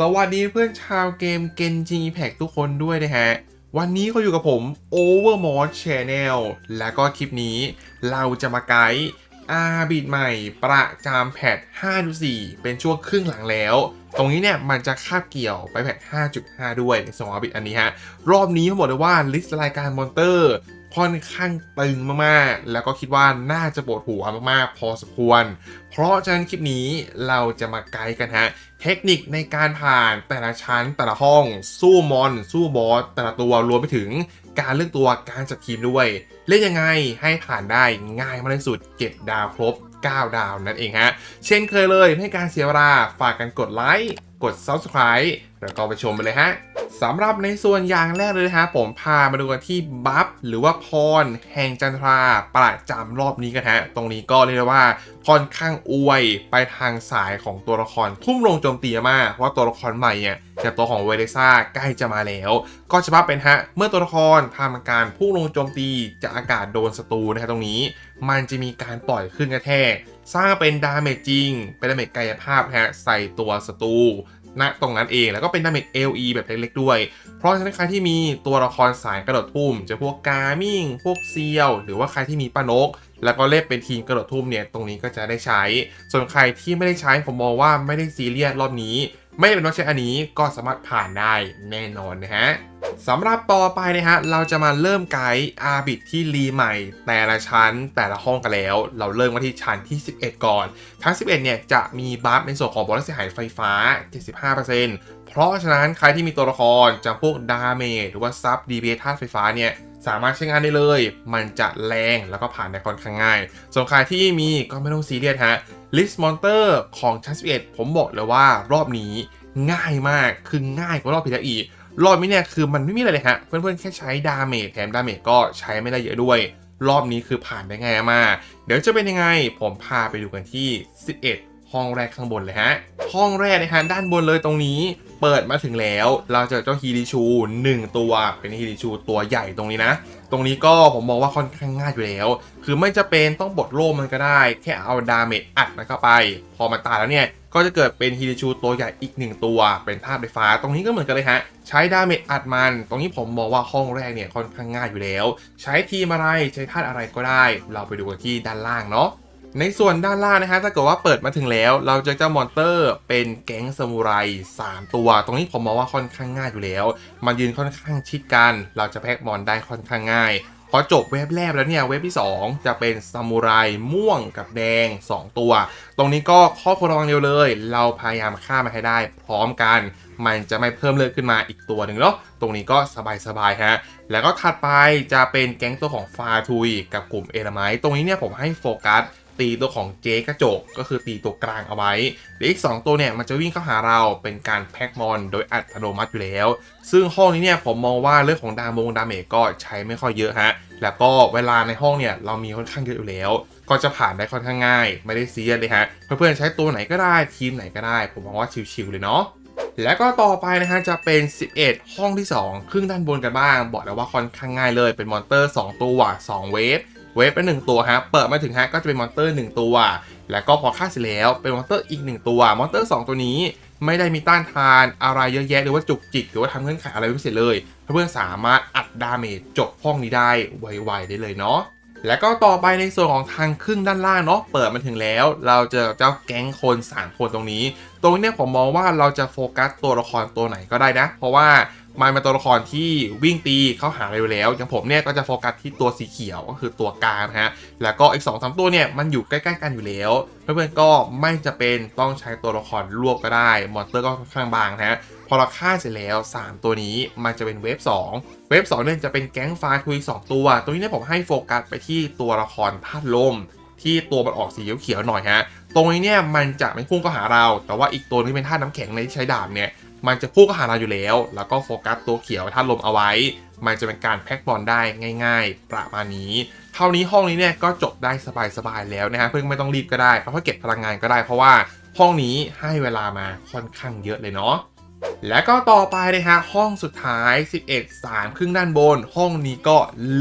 สวัสดีเพื่อนชาวเกม Genshin Impact ทุกคนด้วยนะฮะ วันนี้ก็อยู่กับผม Overmod Channel และก็คลิปนี้เราจะมาไกด์อาบิดใหม่ประจำแพท 5.4 เป็นช่วงครึ่งหลังแล้ว ตรงนี้เนี่ยมันจะคาบเกี่ยวไปแพท 5.5 ด้วยในสองอาบิดอันนี้ฮะ รอบนี้ผมบอกเลยว่าลิสต์รายการมอนเตอร์ ค่อนข้างตึงมากๆ แล้วก็คิดว่าน่าจะปวดหัวมากๆ พอสมควร เพราะฉะนั้นคลิปนี้เราจะมาไกด์กันฮะ เทคนิคในการผ่านแต่ละชั้นแต่ละห้อง สู้มอน สู้บอสแต่ละตัวรวมไปถึงการเลือกตัวการจัดทีมด้วย เล่นยังไงให้ผ่านได้ง่ายมากที่สุดเก็บดาวครบ 9 ดาวนั่นเองฮะ เช่นเคยเลยไม่ให้การเสียเวลาฝากกันกดไลค์ กด Subscribe แล้วก็ไปชมไปเลยฮะสำหรับในส่วนอย่างแรกเลยนะฮะผมพามาดูกันที่บัฟหรือว่าพร แห่งจันทราประจำรอบนี้กันฮะ ตรงนี้ก็เรียกได้ว่าค่อนข้างอวยไปทางสายของตัวละครทุ่มลงโจมตีมากเพราะว่าตัวละครใหม่เนี่ยอย่ตัวของเวเดซ่าใกล้จะมาแล้ว ก็จะว่าเป็นฮะ เมื่อตัวละครทำการพุ่งลงโจมตีจากอากาศโดนศัตรูนะฮะตรงนี้ มันจะมีการปล่อยขึ้นกระแทก สร้างเป็นดาเมจจริง เป็นดาเมจกายภาพฮะใส่ตัวศัตรูณตรงนั้นเองแล้วก็เป็นดาเมจ LE แบบเล็กๆด้วย เพราะฉะนั้นใครที่มีตัวละครสายกระโดดทุ่ม จะพวกกามิ่ง พวกเซียว หรือว่าใครที่มีป้านก แล้วก็เล่นเป็นทีมกระโดดทุ่มเนี่ยตรงนี้ก็จะได้ใช้ ส่วนใครที่ไม่ได้ใช้ผมมองว่าไม่ได้ซีเรียสรอบนี้ ไม่ได้เป็นต้องใช้อันนี้ก็สามารถผ่านได้แน่นอนนะฮะ สำหรับต่อไปนะฮะเราจะมาเริ่มไกด์อาบิดที่รีใหม่ แต่ละชั้นแต่ละห้องกันแล้ว เราเริ่มกันที่ชั้นที่ 11 ก่อนชั้น11 เนี่ยจะมีบัฟในส่วนของบอลเสียหายไฟฟ้า 75%เพราะฉะนั้นใครที่มีตัวละครจำพวกดาเมจหรือว่าซับดีเบธาตุไฟฟ้าเนี่ยสามารถใช้งานได้เลย มันจะแรงแล้วก็ผ่านได้ค่อนข้างง่าย ส่วนใครที่มีก็ไม่ต้องซีเรียสฮะลิสต์มอนเตอร์ของชั้น11 ผมบอกเลยว่ารอบนี้ ง่ายมากคือง่ายกว่ารอบพิทอีรอบนี้เนี่ยคือมันไม่มีอะไรเลยฮะ เพื่อนๆแค่ใช้ดาเมจแถมดาเมจก็ใช้ไม่ได้เยอะด้วย รอบนี้คือผ่านได้ง่ายมาก เดี๋ยวจะเป็นยังไง ผมพาไปดูกันที่ 11 ห้องแรกข้างบนเลยฮะ ห้องแรกนะฮะด้านบนเลยตรงนี้ เปิดมาถึงแล้ว เราเจอเจ้าฮีริชู 1 ตัวเป็นฮีริชูตัวใหญ่ตรงนี้นะ ตรงนี้ก็ผมมองว่าค่อนข้างง่ายอยู่แล้ว คือไม่จะเป็นต้องบดโล่มันก็ได้ แค่เอาดาเมจอัดมันเข้าไป พอมันตายแล้วเนี่ยก็จะเกิดเป็นฮีริชูตัวใหญ่อีกหนึ่งตัว เป็นธาตุไฟฟ้า ตรงนี้ก็เหมือนกันเลยฮะ ใช้ดาเมจอัดมัน ตรงนี้ผมมองว่าห้องแรกเนี่ยค่อนข้างง่ายอยู่แล้ว ใช้ทีมอะไรใช้ธาตุอะไรก็ได้ เราไปดูกันที่ด้านล่างเนาะ ในส่วนด้านล่างนะฮะถ้าเกิดว่าเปิดมาถึงแล้ว เราจะเจ้ามอนเตอร์เป็นแก๊งซามูไร3 ตัว ตรงนี้ผมมองว่าค่อนข้างง่ายอยู่แล้ว มันยืนค่อนข้างชิดกัน เราจะแพ็กมอนได้ค่อนข้างง่ายพอจบเว็บแรกแล้วเนี่ยเว็บที่ 2 จะเป็นซามูไรม่วงกับแดง 2 ตัว ตรงนี้ก็ข้อควรระวังเดียวเลย เราพยายามฆ่ามาให้ได้ พร้อมกัน มันจะไม่เพิ่มเลือดขึ้นมาอีกตัวหนึ่งเนาะตรงนี้ก็สบายๆฮะแล้วก็ถัดไปจะเป็นแก๊งตัวของฟาทุยกับกลุ่มเอลไมตรงนี้เนี่ยผมให้โฟกัส ตีตัวของเจกระจกก็คือตีตัวกลางเอาไว้เดี๋ยวอีก 2 ตัวเนี่ยมันจะวิ่งเข้าหาเราเป็นการแพ็กมอนโดยอัตโนมัติอยู่แล้ว ซึ่งห้องนี้เนี่ยผมมองว่าเรื่องของดามงดาเมจก็ใช้ไม่ค่อยเยอะฮะแล้วก็เวลาในห้องเนี่ยเรามีค่อนข้างเยอะอยู่แล้ว ก็จะผ่านได้ค่อนข้างง่าย ไม่ได้เรียสเลยฮะเพื่อนๆใช้ตัวไหนก็ได้ทีมไหนก็ได้ ผมมองว่าชิวๆเลยเนาะแล้วก็ต่อไปนะฮะจะเป็น 11 ห้องที่ 2 ครึ่งด้านบนกันบ้าง บอกแล้วว่าค่อนข้างง่ายเลยเป็นมอนเตอร์ 2 ตัว 2 เวฟ เวฟเป็น1ตัวฮะเปิดมาถึงฮะก็จะเป็นมอนเตอร์ 1 ตัว แล้วก็พอฆ่าเสร็จแล้วเป็นมอนเตอร์อีก 1 ตัว มอนเตอร์ 2 ตัวนี้ไม่ได้มีต้านทานอะไรเยอะแยะหรือว่าจุกจิกหรือว่าทำเงื่อนไขอะไรไม่เสร็จเลย เพื่อนๆสามารถอัดดาเมจจบห้องนี้ได้ไวๆได้เลยเนาะแล้วก็ต่อไปในส่วนของทางครึ่งด้านล่างเนาะเปิดมาถึงแล้ว เราเจอเจ้าแก๊งคน3คนตรงนี้ ตรงนี้ผมมองว่าเราจะโฟกัสตัวละครตัวไหนก็ได้นะ เพราะว่า มันเป็นตัวละครที่วิ่งตีเข้าหาเราอยู่แล้ว อย่างผมเนี่ยก็จะโฟกัสที่ตัวสีเขียวก็คือตัวกลางฮะ แล้วก็อีก2อสตัวเนี่ยมันอยู่ใกล้ๆกันอยู่แล้ว เพื่อนๆก็ไม่จะเป็นต้องใช้ตัวละครรวบก็ได้ มอนเตอร์ก็ค่อนข้างบางนะฮะ พอเราฆ่าเสร็จแล้ว 3 ตัวนี้มันจะเป็นเวฟ2 เวฟ2เนี่ยจะเป็นแก๊งฟาทุย2ตัว ตัวนี้เนี่ยผมให้โฟกัสไปที่ตัวละครธาตุลมที่ตัวมันออกสีเขียวๆหน่อยฮะ ตรงนี้เนี่ยมันจะไม่พุ่งเข้าหาเรา แต่ว่าอีกตัวนี้เป็นธาตุน้ำแข็งในที่ใช้ดาบเนี่ย มันจะพุ่งเข้าหาเราอยู่แล้ว แล้วก็โฟกัสตัวเขียวท่านลมเอาไว้ มันจะเป็นการแพ็กบอลได้ง่าย ๆ ประมาณนี้ เท่านี้ห้องนี้เนี่ยก็จบได้สบายๆแล้วนะฮะเพื่อนไม่ต้องรีบก็ได้เพราะว่าเก็บพลังงานก็ได้เพราะว่าห้องนี้ให้เวลามาค่อนข้างเยอะเลยเนาะ และก็ต่อไปนะฮะห้องสุดท้าย 11 3 ครึ่งด้านบน ห้องนี้ก็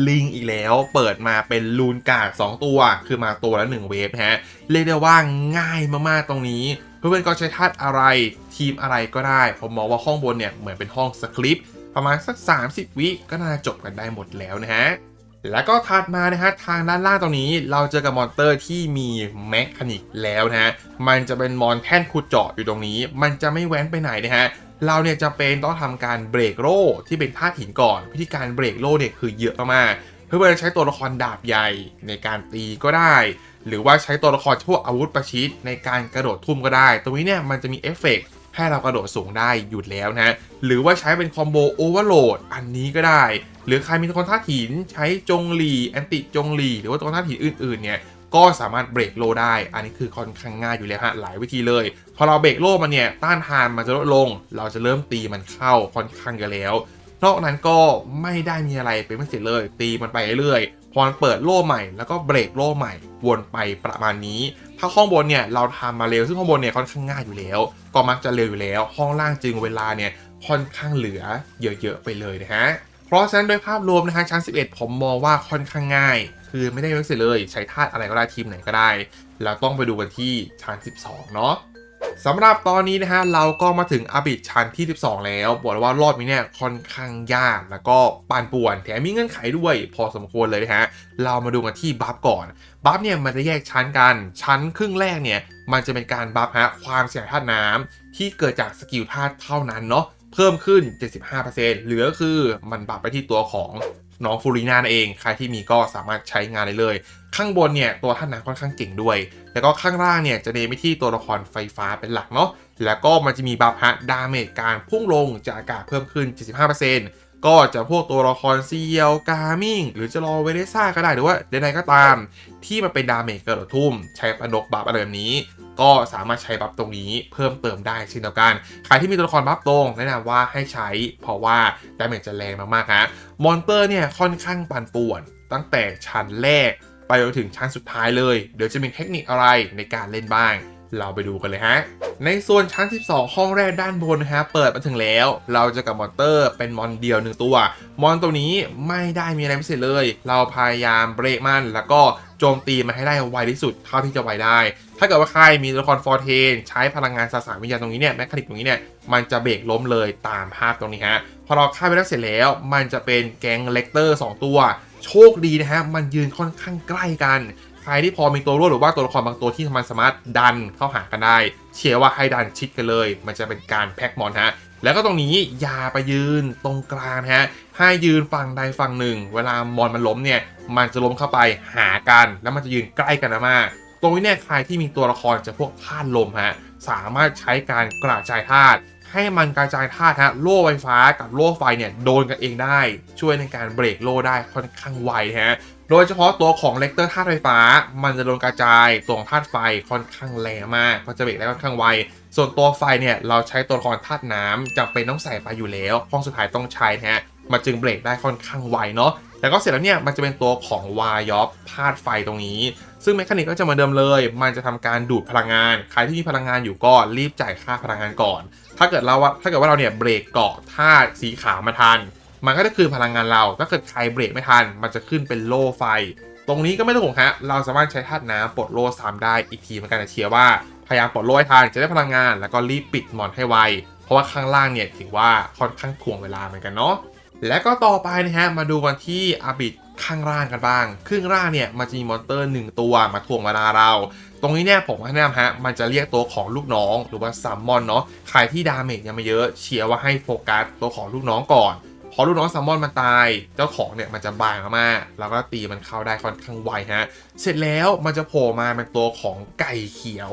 ลิงอีกแล้ว เปิดมาเป็นลูนการ์ด2ตัว คือมาตัวละ 1 เวฟนะฮะเรียกได้ว่าง่ายมากๆตรงนี้ เพื่อนๆก็ใช้ธาตุอะไรทีมอะไรก็ได้ ผมมองว่าห้องบนเนี่ยเหมือนเป็นห้องสคริปต์ประมาณสัก 30 วิก็น่าจบกันได้หมดแล้วนะฮะ แล้วก็ถัดมานะฮะทางด้านล่างตรงนี้เราเจอกับมอนเตอร์ที่มีแมคคานิกแล้วนะฮะมันจะเป็นมอนแท่นขุดเจาะอยู่ตรงนี้ มันจะไม่แว้นไปไหนนะฮะเราเนี่ยจะเป็นต้องทำการเบรกโล่ที่เป็นธาตุหินก่อนวิธีการเบรกโล่เนี่ยคือเยอะมากเพื่อจะใช้ตัวละครดาบใหญ่ในการตีก็ได้ หรือว่าใช้ตัวละครพวกอาวุธประชิดในการกระโดดทุ่มก็ได้ ตรงนี้เนี่ยมันจะมีเอฟเฟกต์ให้เรากระโดดสูงได้หยุดแล้วนะหรือว่าใช้เป็นคอมโบโอเวอร์โหลดอันนี้ก็ได้ หรือใครมีตัวละครธาตุหินใช้จงหลีแอนติจงหลีหรือว่าตัวละครธาตุหินอื่นๆเนี่ยก็สามารถเบรกโลได้ อันนี้คือค่อนข้างง่ายอยู่แล้วฮะหลายวิธีเลย พอเราเบรกโลมันเนี่ยต้านทานมันจะลดลง เราจะเริ่มตีมันเข้าค่อนข้างกันแล้ว นอกนั้นก็ไม่ได้มีอะไรเป็นไม่เสร็จเลย ตีมันไปเรื่อยๆพอมันเปิดโล่ใหม่แล้วก็เบรกโล่ใหม่วนไปประมาณนี้ ถ้าห้องบนเนี่ยเราทำมาเร็วซึ่งห้องบนเนี่ยค่อนข้างง่ายอยู่แล้ว ก็มักจะเร็วอยู่แล้ว ห้องล่างจึงเวลาเนี่ยค่อนข้างเหลือเยอะๆไปเลยนะฮะ เพราะฉะนั้นโดยภาพรวมนะฮะชั้น 11 ผมมองว่าค่อนข้างง่าย คือไม่ได้เยอะเสียเลยใช้ธาตุอะไรก็ได้ทีมไหนก็ได้ แล้วต้องไปดูกันที่ชั้น 12 เนาะสำหรับตอนนี้นะฮะเราก็มาถึงอบิดชั้นที่ 12 แล้ว บอกเลยว่ารอบนี้เนี่ยค่อนข้างยากแล้วก็ปานป่วน แถมมีเงื่อนไขด้วยพอสมควรเลยนะฮะเรามาดูกันที่บัฟก่อนบัฟเนี่ยมันจะแยกชั้นกัน ชั้นครึ่งแรกเนี่ยมันจะเป็นการบัฟฮะความเสียหายธาตุน้ำที่เกิดจากสกิลธาตุเท่านั้นเนาะ เพิ่มขึ้น 75%เหลือคือมันบัฟไปที่ตัวของน้องฟูรินานั่นเอง ใครที่มีก็สามารถใช้งานได้เลย ข้างบนเนี่ยตัวท่านน้ำค่อนข้างเก่งด้วย แล้วก็ข้างล่างเนี่ยจะเน้นไปที่ตัวละครไฟฟ้าเป็นหลักเนาะ แล้วก็มันจะมีบัฟฮะดาเมจการพุ่งลงจากอากาศเพิ่มขึ้น 75%ก็จะพวกตัวละครซีเอลกามิงหรือจะรอเวเดซ่าก็ได้หรือว่าใดๆก็ตาม ที่มันเป็นดาเมจกระโดดทุ่ม ใช้ประดกบัฟอะไรแบบนี้ ก็สามารถใช้บัฟตรงนี้เพิ่มเติมได้เช่นเดียวกัน ใครที่มีตัวละครบัฟตรงแนะนำว่าให้ใช้ เพราะว่าดาเมจจะแรงมากๆฮะมอนเตอร์เนี่ยค่อนข้างปั่นป่วน ตั้งแต่ชั้นแรก ไปจนถึงชั้นสุดท้ายเลย เดี๋ยวจะมีเทคนิคอะไรในการเล่นบ้าง เราไปดูกันเลยฮะ ในส่วนชั้น 12 ห้องแรกด้านบนนะฮะ เปิดมาถึงแล้ว เราจะกับมอนเตอร์เป็นมอนเดียวหนึ่งตัว มอนตัวนี้ไม่ได้มีอะไรพิเศษเลย เราพยายามเบรกมันแล้วก็โจมตีมันให้ได้ไวที่สุดเท่าที่จะไวได้ ถ้าเกิดว่าใครมีตัวละครฟอร์เทนใช้พลังงานสสารวิญญาณตรงนี้เนี่ยแมคคานิกตรงนี้เนี่ยมันจะเบรกล้มเลยตามภาพตรงนี้ฮะ พอเราฆ่าไปแล้วเสร็จแล้ว มันจะเป็นแก๊งเลกเตอร์ 2 ตัว โชคดีนะฮะ มันยืนค่อนข้างใกล้กัน ใครที่พอมีตัวร่วหรือว่าตัวละครบางตัวที่มันสามารถดันเข้าหากันได้ เชียร์ว่าให้ดันชิดกันเลย มันจะเป็นการแพ็กมอนฮะแล้วก็ตรงนี้อย่าไปยืนตรงกลางฮะ ให้ยืนฝั่งใดฝั่งหนึ่ง เวลามอนมันล้มเนี่ย มันจะล้มเข้าไปหากัน แล้วมันจะยืนใกล้กันมากตรงนี้เนี่ยใครที่มีตัวละครจะพวกธาตุลมฮะ สามารถใช้การกระจายธาตุ ให้มันกระจายธาตุฮะโล่ไฟฟ้ากับโล่ไฟเนี่ยโดนกันเองได้ ช่วยในการเบรกโล่ได้ค่อนข้างไวฮะโดยเฉพาะตัวของเลกเตอร์ธาตุไฟฟ้า มันจะโดนกระจายตัวของธาตุไฟค่อนข้างแรงมากก็จะเบรกได้ค่อนข้างไวส่วนตัวไฟเนี่ยเราใช้ตัวละครธาตุน้ำจำเป็นต้องใส่ไปอยู่แล้วห้องสุดท้ายต้องใช้นะฮะมันจึงเบรกได้ค่อนข้างไวเนาะแล้วก็เสร็จแล้วเนี่ยมันจะเป็นตัวของวายอฟธาตุไฟตรงนี้ ซึ่งเมคานิกก็จะมือนเดิมเลย มันจะทำการดูดพลังงาน ใครที่มีพลังงานอยู่ก็รีบจ่ายค่าพลังงานก่อน ถ้าเกิดเราว่าถ้าเกิดว่าเราเนี่ยเบรกเกาะธาตุสีขาวมาทัน มันก็จะคืนพลังงานเรา ถ้าเกิดใครเบรกไม่ทัน มันจะขึ้นเป็นโล่ไฟ ตรงนี้ก็ไม่ต้องห่วงฮะ เราสามารถใช้ธาตุน้ำปลดโล่ซ้ำได้อีกทีเหมือนกันนะเชียร์ว่าพยายามปลดโล่ให้ทันจะได้พลังงาน แล้วก็รีบปิดมอนให้ไว เพราะว่าข้างล่างเนี่ยถือว่าค่อนข้างถ่วงเวลาเหมือนกันเนาะ และก็ต่อไปนะฮะมาดูกันที่อาบิด ข้างล่างกันบ้าง ครึ่งล่างเนี่ยมันจะมีมอนเตอร์หนึ่งตัวมาถ่วงเวลาเรา ตรงนี้เนี่ยผมแนะนำฮะ มันจะเรียกตัวของลูกน้อง หรือว่าซัมมอนเนาะ ใครที่ดาเมจยังไม่เยอะเชียร์ว่าให้โฟกัสตัวของลูกน้องก่อนพอลูกน้องซัมมอนมันตาย เจ้าของเนี่ยมันจะบางมากๆแล้วก็ตีมันเข้าได้ค่อนข้างไวฮะ เสร็จแล้วมันจะโผล่มาเป็นตัวของไก่เขียว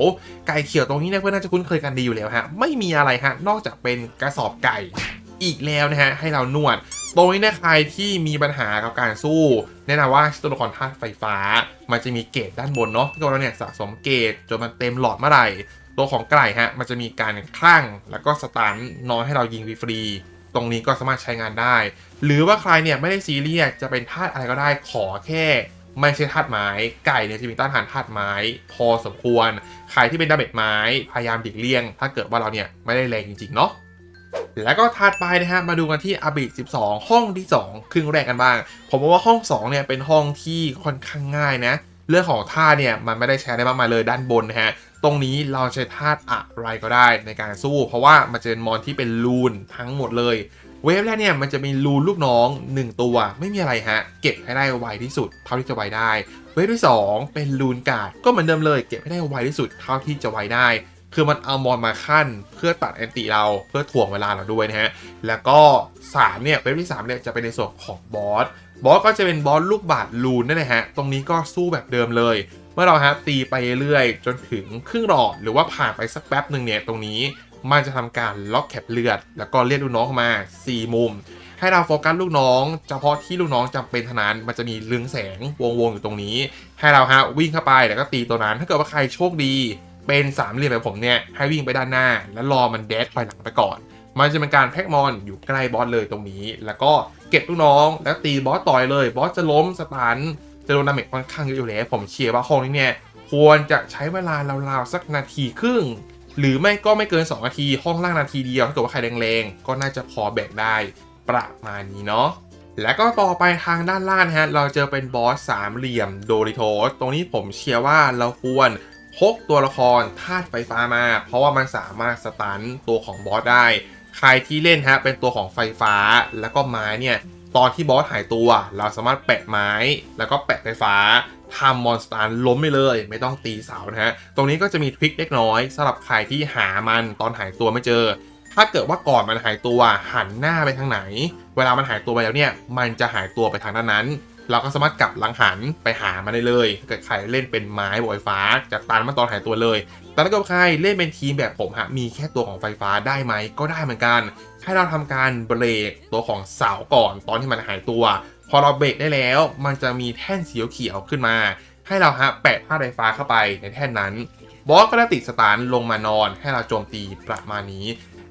ไก่เขียวตรงนี้เนี่ยเพื่อนน่าจะคุ้นเคยกันดีอยู่แล้วฮะ ไม่มีอะไรฮะ นอกจากเป็นกระสอบไก่ อีกแล้วนะฮะให้เรานวด ตรงนี้นะใครที่มีปัญหากับการสู้ แนะนำว่าตัวละครธาตุไฟฟ้า มันจะมีเกรดด้านบนเนาะที่เราเนี่ยสะสมเกรดจนมันเต็มหลอดเมื่อไหร่ตัวของไก่ฮะมันจะมีการคลั่งแล้วก็สตันนอยให้เรายิงฟรีตรงนี้ก็สามารถใช้งานได้ หรือว่าใครเนี่ยไม่ได้ซีเรียสจะเป็นธาตุอะไรก็ได้ขอแค่ ไม่ใช่ธาตุไม้ไก่เนี่ยจะมีต้านทานธาตุไม้ พอสมควร ใครที่เป็นดาเมจไม้พยายามดิกเลี่ยง ถ้าเกิดว่าเราเนี่ยไม่ได้แรงจริงๆเนาะ แล้วก็ถัดไปนะฮะมาดูกันที่อาบิ12 ห้องที่ 2 ครึ่งแรกกันบ้าง ผมว่าห้อง2เนี่ยเป็นห้องที่ค่อนข้างง่ายนะ เรื่องของท่าเนี่ยมันไม่ได้ใช้ได้มากมายเลยด้านบนนะฮะตรงนี้เราใช้ธาตุอะไรก็ได้ในการสู้ เพราะว่ามันจะเป็นมอนที่เป็นลูนทั้งหมดเลย เวฟแรกเนี่ยมันจะมีลูนลูกน้อง 1 ตัว ไม่มีอะไรฮะ เก็บให้ได้ไวที่สุด เท่าที่จะไวได้ เวฟที่ 2 เป็นลูนกาดก็เหมือนเดิมเลย เก็บให้ได้ไวที่สุดเท่าที่จะไวได้ คือมันเอามอนมาขั้นเพื่อตัดแอนติเราเพื่อถ่วงเวลาเราด้วยนะฮะ แล้วก็ 3 เนี่ยเวฟที่3เนี่ยจะเป็นในส่วนของบอส บอสก็จะเป็นบอสลูกบาทลูนนั่นแหละฮะ ตรงนี้ก็สู้แบบเดิมเลย เมื่อเราฮะตีไปเรื่อยๆจนถึงครึ่งหลอดหรือว่าผ่านไปสักแป๊บหนึ่งเนี่ยตรงนี้มันจะทำการล็อกแคปเลือด แล้วก็เรียกลูกน้องเข้ามา 4 มุม ให้เราโฟกัสลูกน้อง เฉพาะที่ลูกน้องจำเป็นเท่านั้น มันจะมีเรืองแสงวงๆอยู่ตรงนี้ ให้เราฮะวิ่งเข้าไปแล้วก็ตีตัวนั้น ถ้าเกิดว่าใครโชคดี เป็นสามเหลี่ยมแบบผมเนี่ยให้วิ่งไปด้านหน้า แล้วรอมันเดดถอยหลังไปก่อน มันจะเป็นการแพ็กมอนอยู่ใกล้บอสเลยตรงนี้ แล้วก็เก็บลูกน้องแล้วตีบอสต่อยเลยบอสจะล้มสตันจะโดนดาเมจค่อนข้างเยอะอยู่แล้วผมเชียร์ว่าห้องนี้เนี่ยควรจะใช้เวลาราวๆสักนาทีครึ่ง หรือไม่ก็ไม่เกิน 2 นาที ห้องล่างนาทีเดียวถ้าเกิดว่าใครแรงๆ ก็น่าจะพอแบกได้ประมาณนี้เนาะแล้วก็ต่อไปทางด้านล่างนะฮะ เราเจอเป็นบอสสามเหลี่ยมโดริโทสตรงนี้ผมเชียร์ว่าเราควร พกตัวละครธาตุไฟฟ้ามา เพราะว่ามันสามารถสตันตัวของบอสได้ ใครที่เล่นฮะเป็นตัวของไฟฟ้าแล้วก็ไม้เนี่ยตอนที่บอสหายตัว เราสามารถแปะไม้ แล้วก็แปะไฟฟ้าทำมอนสตาร์ล้มไปเลย ไม่ต้องตีเสานะฮะ ตรงนี้ก็จะมีทริคเล็กน้อยสำหรับใครที่หามันตอนหายตัวไม่เจอ ถ้าเกิดว่าก่อนมันหายตัวหันหน้าไปทางไหน เวลามันหายตัวไปแล้วเนี่ย มันจะหายตัวไปทางด้านนั้น เราก็สามารถกลับหลังหันไปหามันได้เลยถ้าเกิดใครเล่นเป็นไม้บอยฟ้าจะตันมันตอนหายตัวเลย แต่ถ้าเกิดใครเล่นเป็นทีมแบบผมฮะมีแค่ตัวของไฟฟ้าได้ไหมก็ได้เหมือนกันให้เราทำการเบรกตัวของเสาก่อนตอนที่มันหายตัว พอเราเบรกได้แล้ว มันจะมีแท่นสีเขียวขึ้นมา ให้เราฮะแปะผ้าไฟฟ้าเข้าไปในแท่นนั้นบอสก็ได้ติดสตาร์ลงมานอนให้เราโจมตีประมาณนี้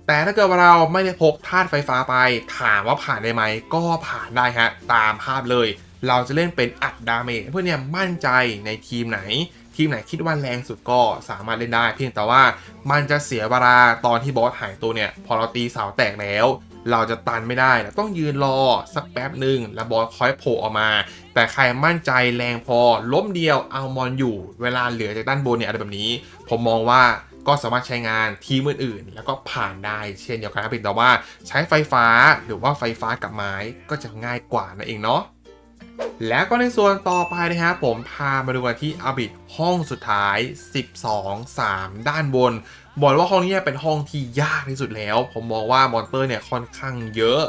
แต่ถ้าเกิดว่าเราไม่ได้พกธาตุไฟฟ้าไป ถามว่าผ่านได้ไหม ก็ผ่านได้ฮะ ตามภาพเลย เราจะเล่นเป็นอัดดาเมจเพื่อเนี่ยมั่นใจในทีมไหน ทีมไหนคิดว่าแรงสุดก็สามารถเล่นได้ เพียงแต่ว่ามันจะเสียเวลาตอนที่บอสหายตัวเนี่ยพอเราตีเสาแตกแล้ว เราจะตันไม่ได้เราต้องยืนรอสักแป๊บหนึ่งแล้วบอสค่อยโผล่ออกมา แต่ใครมั่นใจแรงพอล้มเดียวเอามอนอยู่ เวลาเหลือจากด้านบนเนี่ยอะไรแบบนี้ ผมมองว่าก็สามารถใช้งานทีมอื่นๆ แล้วก็ผ่านได้เช่นเดียวกันครับเพียงแต่ว่าใช้ไฟฟ้าหรือว่าไฟฟ้ากับไม้ก็จะง่ายกว่านั่นเองเนาะ แล้วก็ในส่วนต่อไปนะครับผมพามาดูกันที่อาบิดห้องสุดท้าย 12 3 ด้านบน บอกว่าห้องนี้เป็นห้องที่ยากที่สุดแล้ว ผมมองว่ามอนเตอร์เนี่ยค่อนข้างเยอะ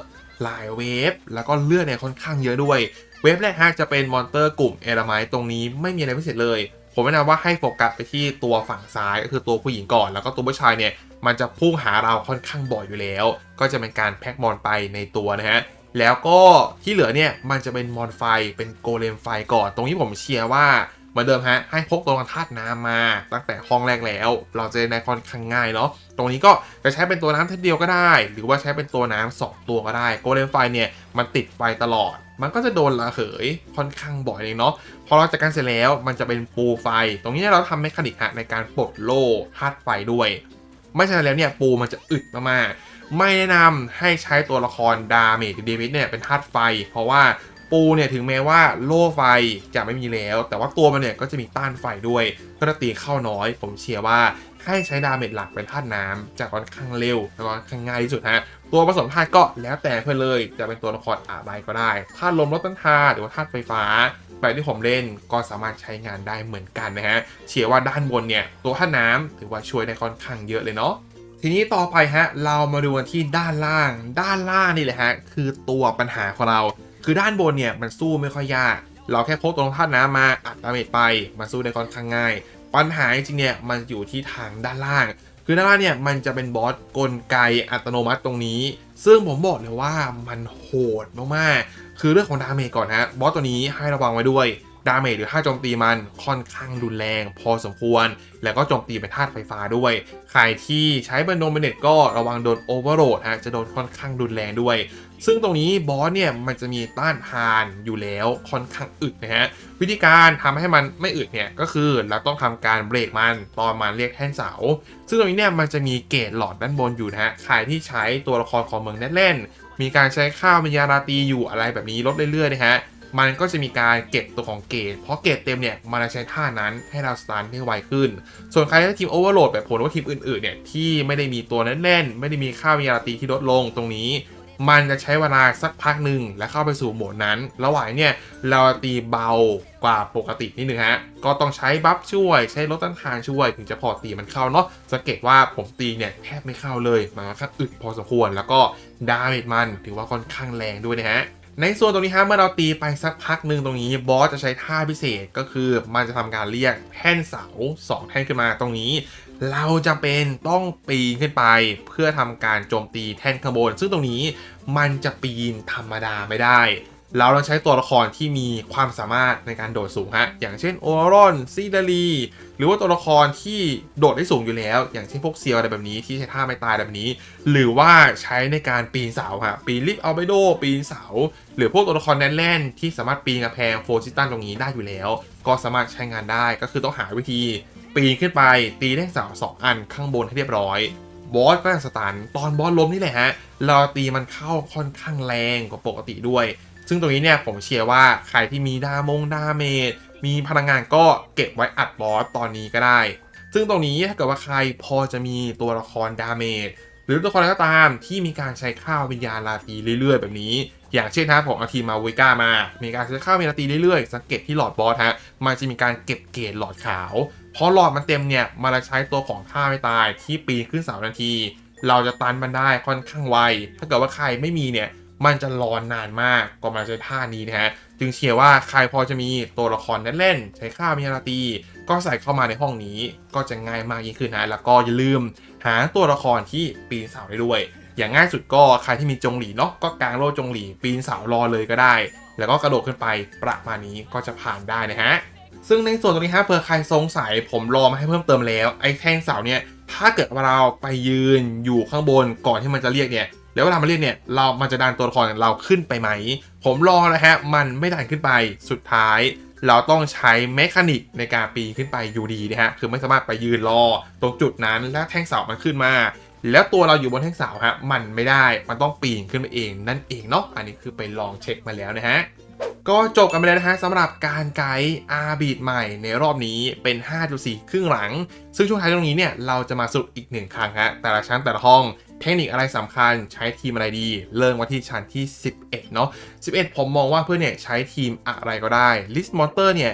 หลายเวฟแล้วก็เลือดเนี่ยค่อนข้างเยอะด้วย เวฟแรกฮะจะเป็นมอนเตอร์กลุ่มเอลไมตรงนี้ไม่มีอะไรพิเศษเลย ผมแนะนำว่าให้โฟกัสไปที่ตัวฝั่งซ้ายก็คือตัวผู้หญิงก่อน แล้วก็ตัวผู้ชายเนี่ยมันจะพุ่งหาเราค่อนข้างบ่อยอยู่แล้ว ก็จะเป็นการแพ็กมอนไปในตัวนะฮะ แล้วก็ที่เหลือเนี่ยมันจะเป็นมอนไฟเป็นโกเลมไฟก่อน ตรงนี้ผมเชียร์ว่าเหมือนเดิมฮะให้พกตัวธาตุน้ำมา ตั้งแต่ห้องแรกแล้ว เราจะได้คอนข้างง่ายเนาะตรงนี้ก็จะใช้เป็นตัวน้ำทีเดียวก็ได้ หรือว่าใช้เป็นตัวน้ำสองตัวก็ได้โกเลมไฟเนี่ยมันติดไฟตลอด มันก็จะโดนระเหยค่อนข้างบ่อยเลยเนาะพอเราจัดการเสร็จแล้วมันจะเป็นปูไฟ ตรงนี้เราทำเมคานิกฮะในการปลดโล่ธาตุไฟด้วย ไม่ใช่แล้วเนี่ยปูมันจะอึดมากๆ ไม่แนะนำให้ใช้ตัวละครดาเมจเดวิดเนี่ยเป็นธาตุไฟ เพราะว่าปูเนี่ยถึงแม้ว่าโล่ไฟจะไม่มีแล้ว แต่ว่าตัวมันเนี่ยก็จะมีต้านไฟด้วยก็จะตีเข้าน้อย ผมเชียร์ว่าให้ใช้ดาเมจหลักเป็นธาตุน้ำจะค่อนข้างเร็วแล้วก็ค่อนข้างง่ายที่สุดฮะตัวผสมธาตุก็แล้วแต่เพื่อเลย จะเป็นตัวละครอะไรก็ได้ธาตุลมลดต้นทานหรือว่าธาตุไฟฟ้าแบบที่ผมเล่นก็สามารถใช้งานได้เหมือนกันนะฮะเชื่อว่าด้านบนเนี่ยตัวท่าน้ำถือว่าช่วยได้ค่อนข้างเยอะเลยเนาะ ทีนี้ต่อไปฮะเรามาดูกันที่ด้านล่าง ด้านล่างนี่แหละฮะคือตัวปัญหาของเรา คือด้านบนเนี่ยมันสู้ไม่ค่อยยาก เราแค่พกตัวท่าน้ำมาอัดดาเมจไปมันสู้ได้ค่อนข้างง่าย ปัญหาจริงเนี่ยมันอยู่ที่ทางด้านล่าง คือด้านล่างเนี่ยมันจะเป็นบอสกลไกอัตโนมัติตรงนี้ ซึ่งผมบอกเลยว่ามันโหดมากๆคือเรื่องของดาเมจก่อนฮะบอสตัวนี้ให้ระวังไว้ด้วย ดาเมจหรือท่าโจมตีมันค่อนข้างรุนแรง พอสมควร แล้วก็โจมตีเป็นธาตุไฟฟ้าด้วย ใครที่ใช้บันโดเบเนตก็ระวังโดนโอเวอร์โหลดฮะจะโดนค่อนข้างรุนแรงด้วย ซึ่งตรงนี้บอสเนี่ยมันจะมีต้านทานอยู่แล้วค่อนข้างอึดนะฮะวิธีการทำให้มันไม่อึดเนี่ยก็คือเราต้องทำการเบรกมันตอนมันเรียกแท่นเสา ซึ่งตรงนี้เนี่ยมันจะมีเกจหลอดด้านบนอยู่นะฮะใครที่ใช้ตัวละครของเมืองเล่นมีการใช้ข้าววิญญาราตีอยู่อะไรแบบนี้ลดเรื่อยๆนะฮะ มันก็จะมีการเก็บตัวของเกจเพราะเกจเต็มเนี่ยมันจะใช้ท่านั้นให้เราสตาร์ทได้ไวขึ้น ส่วนใครที่ทีมโอเวอร์โหลดแบบผมหรือว่าทีมอื่นๆเนี่ยที่ไม่ได้มีตัวแน่นๆ ไม่ได้มีค่าวิญญาณตีที่ลดลงตรงนี้ มันจะใช้เวลาสักพักหนึ่งและเข้าไปสู่โหมดนั้น ระหว่างเนี่ยเราตีเบากว่าปกตินิดนึงฮะ ก็ต้องใช้บัฟช่วย ใช้ลดต้านทานช่วย ถึงจะพอตีมันเข้าเนาะสังเกตว่าผมตีเนี่ยแทบไม่เข้าเลยมันค่อนข้างอึดพอสมควร แล้วก็ดาเมจมันถือว่าค่อนข้างแรงด้วยนะฮะ ในส่วนตรงนี้ฮะเมื่อเราตีไปสักพักหนึ่งตรงนี้บอสจะใช้ท่าพิเศษก็คือมันจะทำการเรียกแท่นเสาสองแท่นขึ้นมาตรงนี้ เราจะเป็นต้องปีนขึ้นไป เพื่อทำการโจมตีแท่นข้างบน ซึ่งตรงนี้มันจะปีนธรรมดาไม่ได้ เราต้องใช้ตัวละครที่มีความสามารถในการโดดสูงฮะ อย่างเช่นโอรอนซีดารีหรือว่าตัวละครที่โดดได้สูงอยู่แล้ว อย่างเช่นพวกเซียวอะไรแบบนี้ที่ใช้ท่าไม่ตายแบบนี้ หรือว่าใช้ในการปีนเสาฮะ ปีนลิฟต์อัลเบโด ปีนเสา หรือพวกตัวละครแน่นที่สามารถปีนกระแพงโฟซิตันตรงนี้ได้อยู่แล้ว ก็สามารถใช้งานได้ ก็คือต้องหาวิธี ปีนขึ้นไป ตีได้เสาสองอันข้างบนให้เรียบร้อยบอสก็จะสตันตอนบอสล้มนี่แหละฮะ เราตีมันเข้าค่อนข้างแรงกว่าปกติด้วย ซึ่งตรงนี้เนี่ยผมเชียร์ว่าใครที่มีดามงดาเมจมีพลังงานก็เก็บไว้อัดบอสตอนนี้ก็ได้ ซึ่งตรงนี้ถ้าเกิดว่าใครพอจะมีตัวละครดาเมจหรือตัวละครอะไรก็ตามที่มีการใช้ข้าววิญญาณลาตีเรื่อยๆ แบบนี้ อย่างเช่นนะผมเอาทีมมาวิก้ามา มีการใช้ข้าววิญญาณลาตีเรื่อยๆ สังเกตที่หลอดบอสฮะมันจะมีการเก็บเกรดหลอดขาวพอหลอดมันเต็มเนี่ยมันจะใช้ตัวของท่าไม่ตายที่ปีนขึ้นเสาทันที เราจะตันมันได้ค่อนข้างไวถ้าเกิดว่าใครไม่มีเนี่ย มันจะรอนนานมากกว่ามันจะใช้ท่านี้นะฮะ จึงเชียร์ว่าใครพอจะมีตัวละครเล่นๆใช้ข้าวมีราตี ก็ใส่เข้ามาในห้องนี้ก็จะง่ายมากยิ่งขึ้นนะ แล้วก็อย่าลืมหาตัวละครที่ปีนเสาได้ด้วย อย่างง่ายสุดก็ใครที่มีจงหลีเนาะก็กางโล่จงหลีปีนเสารอเลยก็ได้ แล้วก็กระโดดขึ้นไปประมาณนี้ก็จะผ่านได้นะฮะซึ่งในส่วนตรงนี้ฮะเผื่อใครสงสัยผมรอมาให้เพิ่มเติมแล้วไอ้แท่งเสาเนี่ยถ้าเกิดว่าเราไปยืนอยู่ข้างบนก่อนที่มันจะเรียกเนี่ย แล้วเวลามาเรียกเนี่ยเรามันจะดันตัวละครเราขึ้นไปไหม ผมรอแล้วฮะมันไม่ดันขึ้นไปสุดท้าย เราต้องใช้เมคานิกในการปีนขึ้นไปอยู่ดีนะฮะคือไม่สามารถไปยืนรอตรงจุดนั้นแล้วแท่งเสามันขึ้นมาแล้วตัวเราอยู่บนแท่งเสาฮะ มันไม่ได้ มันต้องปีนขึ้นไปเองนั่นเองเนาะ อันนี้คือไปลองเช็คมาแล้วนะฮะ ก็จบกันไปแล้วนะฮะสำหรับการไกด์อาบีดใหม่ในรอบนี้เป็น 5.4 ครึ่งหลัง ซึ่งช่วงท้ายตรงนี้เนี่ยเราจะมาสรุปอีกหนึ่งครั้งฮะแต่ละชั้นแต่ละห้องเทคนิคอะไรสำคัญใช้ทีมอะไรดี เริ่มมาที่ชั้นที่ 11 เนาะ11 ผมมองว่าเพื่อนเนี่ยใช้ทีมอะไรก็ได้ลิสต์มอเตอร์เนี่ย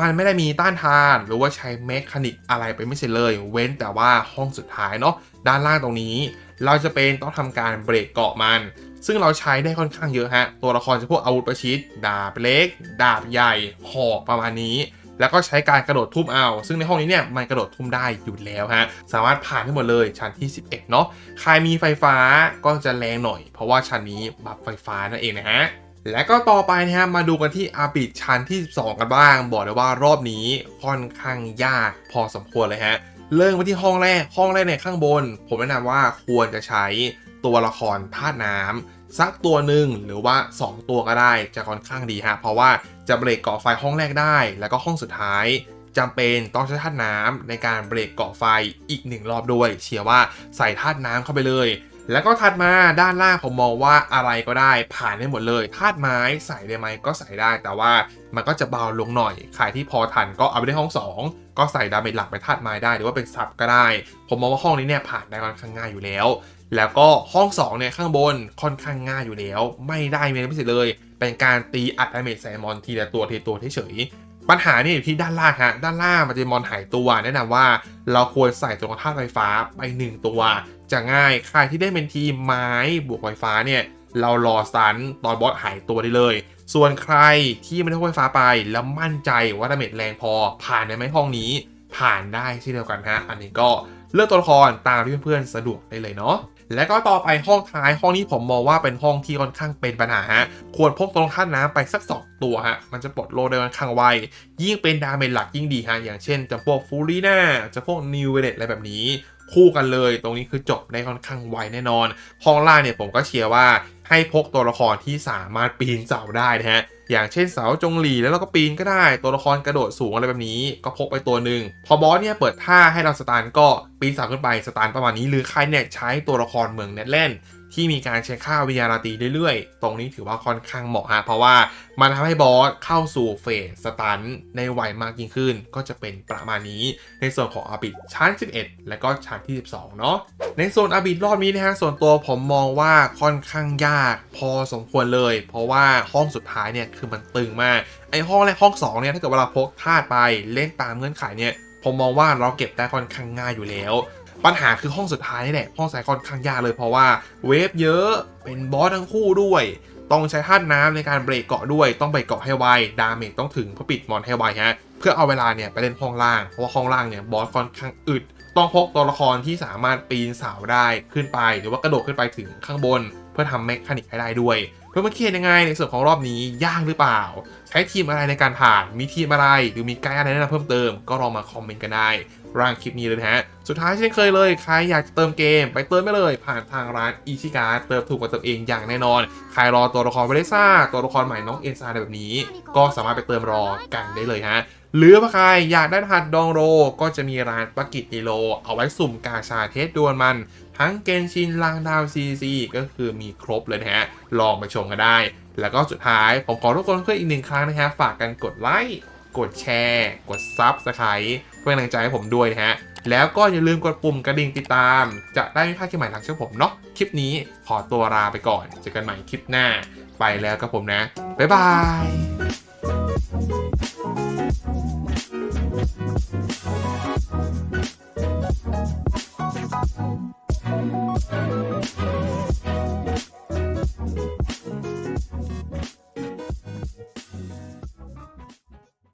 มันไม่ได้มีต้านทาน หรือว่าใช้เมคานิกอะไรไปไม่ใช่เลย เว้นแต่ว่าห้องสุดท้ายเนาะด้านล่างตรงนี้ เราจะเป็นต้องทำการเบรกเกาะมัน ซึ่งเราใช้ได้ค่อนข้างเยอะฮะ ตัวละครจะพวกอาวุธประชิดดาบเล็ก ดาบใหญ่หอกประมาณนี้ แล้วก็ใช้การกระโดดทุ่มเอา ซึ่งในห้องนี้เนี่ยมันกระโดดทุ่มได้อยู่แล้วฮะสามารถผ่านได้หมดเลยชั้นที่ 11 เนาะใครมีไฟฟ้าก็จะแรงหน่อย เพราะว่าชั้นนี้บัฟไฟฟ้านั่นเองนะฮะ และก็ต่อไปนะฮะมาดูกันที่อาบิดชั้นที่ 12 กันบ้าง บอกเลยว่ารอบนี้ค่อนข้างยากพอสมควรเลยฮะ เริ่มมาที่ห้องแรกห้องแรกในข้างบน ผมแนะนำว่าควรจะใช้ตัวละครธาตุน้ำสักตัวหนึ่งหรือว่า 2 ตัวก็ได้จะค่อนข้างดีฮะเพราะว่าจะเบรกเกาะไฟห้องแรกได้ แล้วก็ห้องสุดท้ายจำเป็นต้องใช้ธาตุน้ำในการเบรกเกาะไฟอีกหนึ่งรอบด้วย เชียร์ว่าใส่ธาตุน้ำเข้าไปเลย แล้วก็ถัดมาด้านล่างผมมองว่าอะไรก็ได้ผ่านได้หมดเลยธาตุไม้ใส่ได้ไหมก็ใส่ได้ แต่ว่ามันก็จะเบาลงหน่อยใครที่พอทันก็เอาไปได้ห้อง 2 ก็ใส่ดาเมจหลักไปธาตุไม้ได้หรือว่าเป็นซับก็ได้ ผมมองว่าห้องนี้เนี่ยผ่านได้ค่อนข้างง่ายอยู่แล้ว แล้วก็ห้อง2เนี่ยข้างบนค่อนข้างง่ายอยู่แล้ว ไม่ได้เมนพิเศษเลย เป็นการตีอัดดาเมจใส่มอนทีละตัวทีละตัวเฉย ปัญหาเนี่ยอยู่ที่ด้านล่างฮะ ด้านล่างมันจะมอนหายตัว แนะนำว่าเราควรใส่ตัวของธาตุไฟฟ้าไปหนึ่งตัว จะง่ายใครที่ได้เป็นทีมไม้บวกไฟฟ้าเนี่ยเรารอสันตอนบอสหายตัวได้เลย ส่วนใครที่ไม่ได้ไฟฟ้าไปแล้วมั่นใจว่าดาเมจแรงพอผ่านได้ไหมห้องนี้ ผ่านได้เช่นเดียวกันฮะ อันนี้ก็เลือกตัวละครตามที่เพื่อนๆสะดวกได้เลยเนาะ และก็ต่อไปห้องท้ายห้องนี้ผมมองว่าเป็นห้องที่ค่อนข้างเป็นปัญหาฮะควรพกตรงท่าน้ำไปสัก 2 ตัวฮะมันจะปลดโลได้ค่อนข้างไวยิ่งเป็นดาเมจหลักยิ่งดีฮะอย่างเช่นจะพวกฟูรีน่าจะพวกนิวเวเลตอะไรแบบนี้ คู่กันเลย ตรงนี้คือจบได้ค่อนข้างไวแน่นอน ห้องล่างเนี่ยผมก็เชียร์ว่า ให้พกตัวละครที่สามารถปีนเสาได้นะฮะอย่างเช่นเสาจงหลีแล้วเราก็ปีนก็ได้ตัวละครกระโดดสูงอะไรแบบนี้ ก็พกไปตัวหนึ่งพอบอสเนี่ยเปิดท่าให้เราสตาร์ก็ปีนเสาขึ้นไปสตาร์ประมาณนี้ หรือใครเนี่ยใช้ตัวละครเมืองเน็ตเล่น ที่มีการใช้ค่าวิญญาณตีเรื่อยๆ ตรงนี้ถือว่าค่อนข้างเหมาะฮะเพราะว่ามันทำให้บอสเข้าสู่เฟสสตันในไวมากยิ่งขึ้น ก็จะเป็นประมาณนี้ในส่วนของอาบิดชั้น 11 และก็ชั้นที่ 12 เนาะในโซนอาบิดรอบนี้นะฮะส่วนตัวผมมองว่าค่อนข้างยากพอสมควรเลย เพราะว่าห้องสุดท้ายเนี่ยคือมันตึงมากไอห้องแรกห้อง2เนี่ยถ้าเกิดเวลาพกธาตุไปเล่นตามเงื่อนไขเนี่ยผมมองว่าเราเก็บได้ค่อนข้างง่ายอยู่แล้ว ปัญหาคือห้องสุดท้ายนี่แหละห้องสายค่อนข้างยากเลยเพราะว่าเวฟเยอะเป็นบอสทั้งคู่ด้วย ต้องใช้ธาตุน้ำในการเบรกเกาะด้วย ต้องเบรกเกาะให้ไวดาเมจต้องถึงเพื่อปิดมอนให้ไวฮะเพื่อเอาเวลาเนี่ยไปเล่นห้องล่างเพราะว่าห้องล่างเนี่ยบอสค่อนข้างอึดต้องพกตัวละครที่สามารถปีนเสาได้ขึ้นไป หรือว่ากระโดดขึ้นไปถึงข้างบน เพื่อทำแมคคานิกให้ได้ด้วย เพื่อมาเคียนยังไงในส่วนของรอบนี้ยากหรือเปล่า ใช้ทีมอะไรในการผ่านมีทีมอะไร หรือมีไกด์อะไรแนะนำเพิ่มเติมก็ลองมาคอมเมนต์กันได้ร่างคลิปนี้เลยนะฮะ สุดท้ายเช่นเคยเลย ใครอยากจะเติมเกม ไปเติมไปเลย ผ่านทางร้านอีชิการเติมถูกกว่าเติมเองอย่างแน่นอน ใครรอตัวละครเวเลซ่า ตัวละครใหม่น้องเอ็นซาอะไรแบบนี้ ก็สามารถไปเติมรอกันได้เลยฮะ หรือว่าใครอยากได้รหัสดองโร ก็จะมีร้านปากิติโลเอาไว้สุ่มกาชาเทสดวลมัน ทั้งเกนชินลางดาวซีซีก็คือมีครบเลยนะฮะ ลองไปชมกันได้ แล้วก็สุดท้ายผมขอทุกคนเพื่ออีกหนึ่งครั้งนะฮะ ฝากกันกดไลค์กดแชร์ กดซับสไครต์เพื่อกำลังใจให้ผมด้วยนะฮะ แล้วก็อย่าลืมกดปุ่มกระดิ่งติดตาม จะได้ไม่พลาดคลิปใหม่ทางช่องผมเนาะคลิปนี้ขอตัวลาไปก่อนเจอกันใหม่คลิปหน้า ไปแล้วกับผมนะบ๊ายบาย